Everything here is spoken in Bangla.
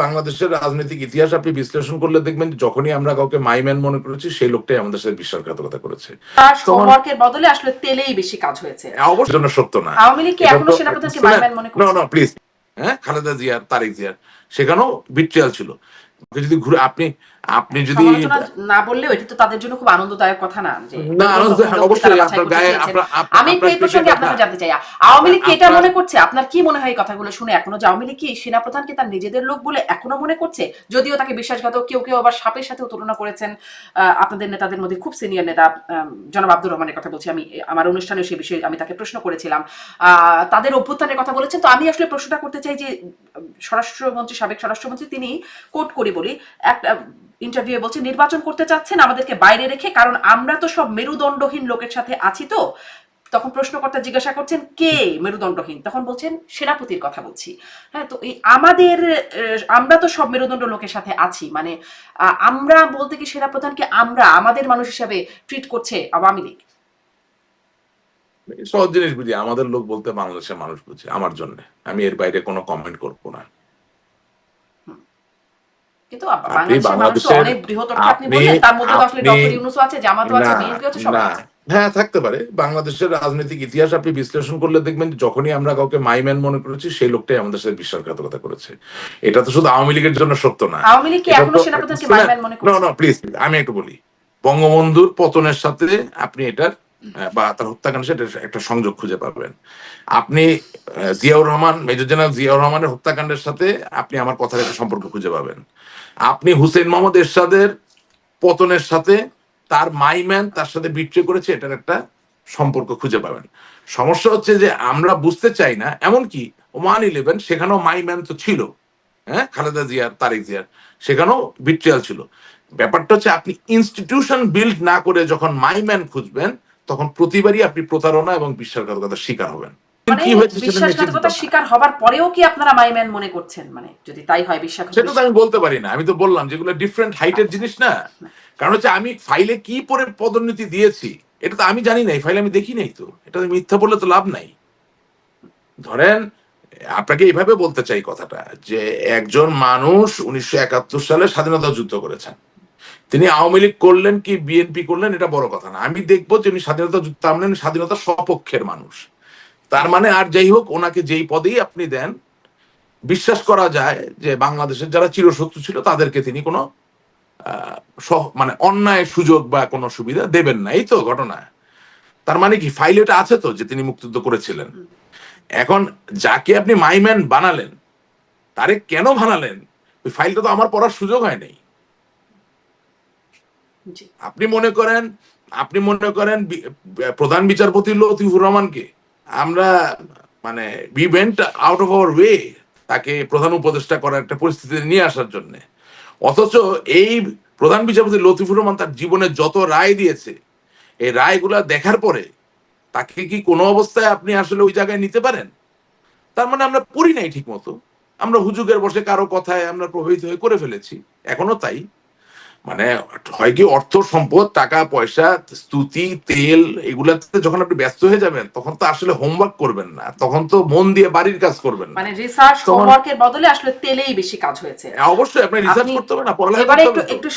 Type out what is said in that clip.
বাংলাদেশের রাজনৈতিক ইতিহাস আপনি বিশ্লেষণ করলে দেখবেন যখনই আমরা কাউকে মাইম্যান মনে করেছি সেই লোকটাই আমাদের সাথে বিশ্বাসঘাতকতা করেছে। হোমওয়ার্কের বদলে আসলে তেলেই বেশি কাজ হয়েছে। অবশ্যই জন্য সত্য না। আওয়ামী লীগ কি এখনও সেনাপ্রধানকে মাইম্যান মনে করে না please, হ্যাঁ খালেদা জিয়ার তারেক জিয়ার সেখানেও বিট্রিয়াল ছিল। যদি ঘুরে আপনি আপনি যদি না বললেও এটি তো তাদের জন্য খুব আনন্দদায়ক কথা না যে না, অবশ্যই আপনার গায়ে আমি একটু এই প্রসঙ্গে আপনাকে জানতে চাই আওয়ামী লীগ কি এটা মনে করছে? আপনার কি মনে হয় এই কথাগুলো শুনে? এখনও যে আওয়ামী লীগ কি সেনাপ্রধানকে তার নিজেদের লোক বলে এখনও মনে করছে? যদিও তাকে বিশ্বাসঘাতক কেউ কেউ আবার সাপের সাথেও তুলনা করেছেন আপনাদের নেতাদের মধ্যে খুব সিনিয়র নেতা জনাব আব্দুর রহমানের কথা বলছি আমি। আমার অনুষ্ঠানে সে বিষয়ে আমি তাকে প্রশ্ন করেছিলাম। আহ, তাদের অভ্যুত্থানের কথা বলেছেন। তো আমি আসলে প্রশ্নটা করতে চাই যে স্বরাষ্ট্রমন্ত্রী সাবেক স্বরাষ্ট্রমন্ত্রী তিনি কোট করি বলি একটা ইন্টারভিউ বলছে, নির্বাচন করতে চাচ্ছেন আমাদেরকে বাইরে রেখে, কারণ আমরা তো সব মেরুদণ্ডহীন লোকের সাথে আছি তো। তখন প্রশ্নকর্তা জিজ্ঞাসা করছেন, কে মেরুদণ্ডহীন? তখন বলছেন, সেনাপতির কথা বলছি। হ্যাঁ তো এই আমাদের আমরা তো সব মেরুদণ্ড লোকের সাথে আছি। মানে আমরা বলতে কি সেনাপ্রধানকে আমরা, আমাদের মানুষ হিসাবে ট্রিট করছে আওয়ামী লীগ? সহজ জিনিস বুঝি, আমাদের লোক বলতে বাংলাদেশের মানুষ বুঝি, আমার জন্য। আমি এর বাইরে কোনো কমেন্ট করব না। কিন্তু বাংলাদেশের অনেক বৃহত্তর আপনি বললেন তার মধ্যে আসলে ডক্টর ইউনুসও আছে জামাতও আছে বিএনপি আছে সবাই আছে। হ্যাঁ থাকতে পারে। বাংলাদেশের রাজনৈতিক ইতিহাস আপনি বিশ্লেষণ করলে দেখবেন যখনই আমরা কাউকে মাইম্যান মনে করেছি সেই লোকটাই আমাদের সাথে বিশ্বাসঘাতকতা করেছে। এটা তো শুধু আওয়ামী লীগের জন্য সত্য না। আওয়ামী লীগ কি এখনও সেনাপ্রধানকে মাইম্যান মনে no, করছে? no, please, আমি একটু বলি। বঙ্গবন্ধুর পতনের সাথে আপনি এটার বা তার হত্যাকাণ্ড সেটা একটা সংযোগ খুঁজে পাবেন। আপনি জিয়াউর রহমান, মেজর জেনারেল জিয়াউর রহমানের হত্যাকাণ্ডের সাথে আপনি আমার কথার একটা সম্পর্ক খুঁজে পাবেন। আপনি হুসেন মোহাম্মদ এরশাদের পতনের সাথে তার মাইম্যান তার সাথে বিট্রে করেছে, এটার একটা সম্পর্ক খুঁজে পাবেন। সমস্যা হচ্ছে যে আমরা বুঝতে চাই না, এমনকি ওয়ান ইলেভেন, সেখানেও মাইম্যান তো ছিল হ্যাঁ খালেদা জিয়ার তারেক জিয়ার সেখানেও বিট্রিয়াল ছিল। ব্যাপারটা হচ্ছে আপনি ইনস্টিটিউশন বিল্ড না করে যখন মাইম্যান খুঁজবেন তখন প্রতিবারই আপনি প্রতারণা এবং বিশ্বাসঘাতকতার শিকার হবেন। মানে কি হয়েছে সেটা নিশ্চিত বিশ্বাসঘাতকতার শিকার হবার পরেও কি আপনারা মাইম্যান মনে করছেন? মানে যদি তাই হয় বিশ্বাস সেটা তো আমি বলতে পারি না। আমি তো বললাম যেগুলো ডিফারেন্ট হাইটের জিনিস না। কারণ হচ্ছে আমি ফাইলে কি পরে পদোন্নতি দিয়েছি এটা তো আমি জানি নাই ফাইলে আমি দেখি নাই তো। এটা মিথ্যা বললে তো লাভ নাই। ধরেন আপনাকে এইভাবে বলতে চাই কথাটা যে একজন মানুষ উনিশশো একাত্তর সালে স্বাধীনতা যুদ্ধ করেছেন। তিনি আওয়ামী লীগ করলেন কি বিএনপি করলেন, এটা বড় কথা না। আমি দেখব যে স্বাধীনতা যুদ্ধ, তার মানে স্বাধীনতা সপক্ষের মানুষ। তার মানে আর যাই হোক, ওনাকে যেই পদেই আপনি দেন, বিশ্বাস করা যায় যে বাংলাদেশের যারা চিরশত্রু ছিল, তাদেরকে তিনি কোনো সহ- মানে অন্যায় সুযোগ বা কোনো সুবিধা দেবেন না। এই তো ঘটনা। তার মানে কি, ফাইল এটা আছে তো, যে তিনি মুক্তিযুদ্ধ করেছিলেন। এখন যাকে আপনি মাইম্যান বানালেন, তারে কেন বানালেন? ওই ফাইলটা তো আমার পড়ার সুযোগ হয় নাই। আপনি মনে করেন, আপনি মনে করেন প্রধান বিচারপতি লতিফুর রহমানকে। আমরা মানে we went out of our way তাকে প্রধান উপদেষ্টা করার একটা পরিস্থিতিতে নিয়ে আসার জন্য। অথচ এই প্রধান বিচারপতি লতিফুর রহমান তার জীবনে যত রায় দিয়েছে, এই রায়গুলা দেখার পরে তাকে কি কোনো অবস্থায় আপনি আসলে ওই জায়গায় নিতে পারেন? তার মানে আমরা পড়ি নাই ঠিক মতো আমরা হুজুগের বসে কারও কথায় আমরা প্রভাবিত হয়ে করে ফেলেছি। এখনও তাই। মানে হয় কি অর্থ সম্পদ টাকা পয়সা স্তুতি তেল এগুলাতে যখন আপনি ব্যস্ত হয়ে যাবেন তখন তো আসলে হোমওয়ার্ক করবেন না। তখন তো মন দিয়ে বাড়ির কাজ করবেন মানে রিসার্চ হোমওয়ার্কের বদলে আসলে তেলেই বেশি কাজ হয়েছে। অবশ্যই আপনি রিসার্চ করতে হবে না পড়ালেখা করতে একটু হবে একটু